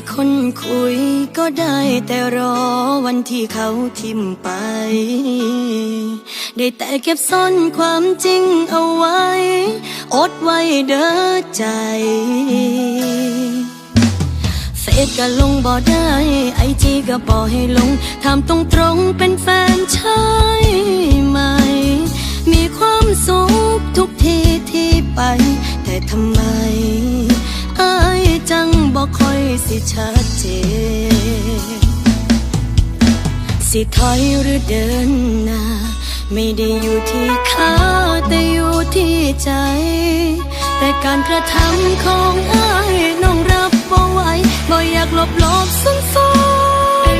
ค่คนคุยก็ได้แต่รอวันที่เขาทิมไป ได้แต่เก็บซ่อนความจริงเอาไว้ อดไว้เด้อใจ เฟซก็ลงบ่ได้ไอจีก็บ่ให้ลงทำตรงตรงเป็นแฟนใช่ไหม มีความสุขทุกทีที่ไป แต่ทำไม ค่อยสิชัดเจนสิถอยหรือเดินหน้าไม่ได้อยู่ที่ขาแต่อยู่ที่ใจ แต่การกระทำของอายน้องรับบ่ไหวบ่อยากลบลบซ้ำซ้อน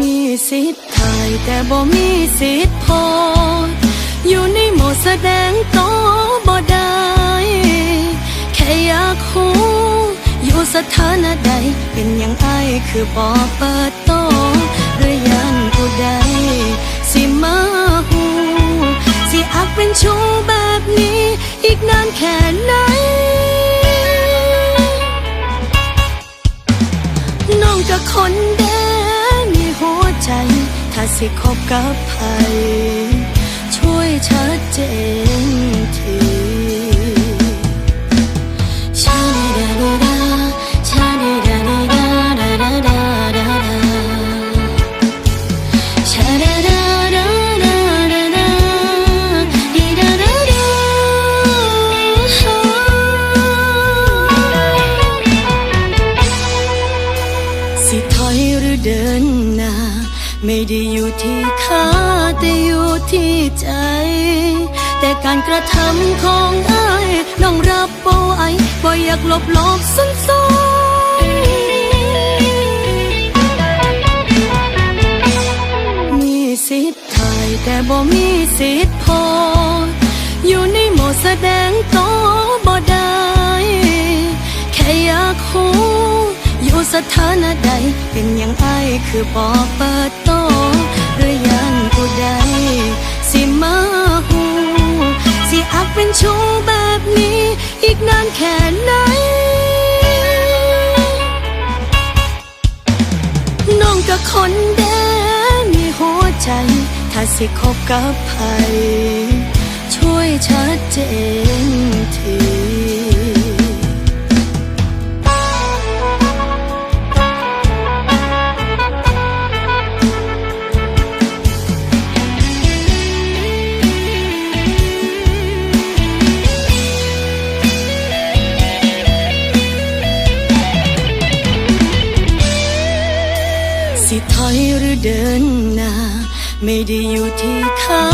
มีสิทธิ์ถ่ายแต่บ่มีสิทธิ์โพสอยู่ในโหมดแสดงตว ค่อยากหูอยู่สถานะใด เป็นอย่างไอคือบ่เปิดโตหรือยังผู้ใด สิมาหูสิอักเป็นชู้แบบนี้ อีกนานแค่ไหนน้องกับคนเด้มีหัวใจ ถ้าสิคบกับใครช่วยชัดเจน ไม่ได้อยู่ที่ขาแต่อยู่ที่ใจ แต่การกระทำของไอายน้องรับบ่ไหวบ่อยากลบลบซ้ำซ้อนมีสิทธิ์ถ่ายแต่บ่มีสิทธิ์พสต์อยู่ในโหมดแสดงโตวบ่ได้ แค่อยากหูอยู่สถานะใด เป็นอย่างไอคือบ่เปิดโต อีกนานแค่ไหน น้องกับคนเดนมีหัวใจ ถ้าสิคบกับใครช่วยชัดเจน เดินหน้าไม่ได้อยู่ที่ขา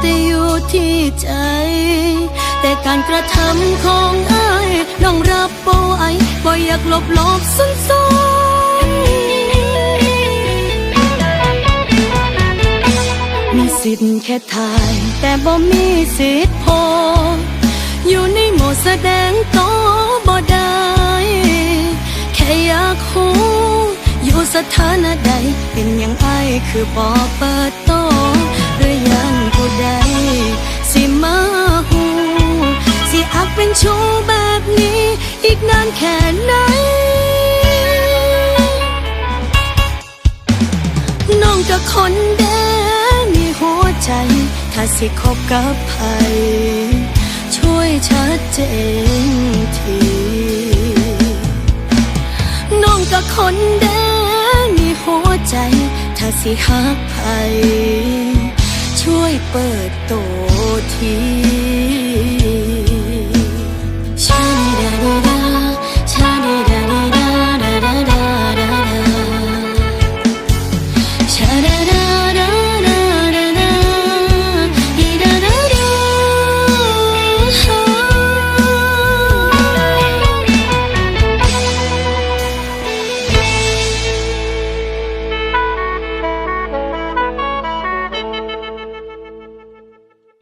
แต่อยู่ที่ใจ แต่การกระทำของไอายน้องรับบ่ไหวบ่อยากลบลบซ้ำซ้อนมีสิทธิ์แค่ถ่าย แต่บ่มีสิทธิ์โพสต์อยู่ในโหมดแสดงโตว อย่างไอายคือบ่เปิดโตหรือยังผู้ใด สิมาหูสิอักเป็นชู้แบบนี้ อีกนานแค่ไหนน้องกับคนเดมีหัวใจ ถ้าสิคบกับใครช่วยชัดเจนทีน้องกับคนเดมีหัวใจ สิหักไผช่วยเปิดโตที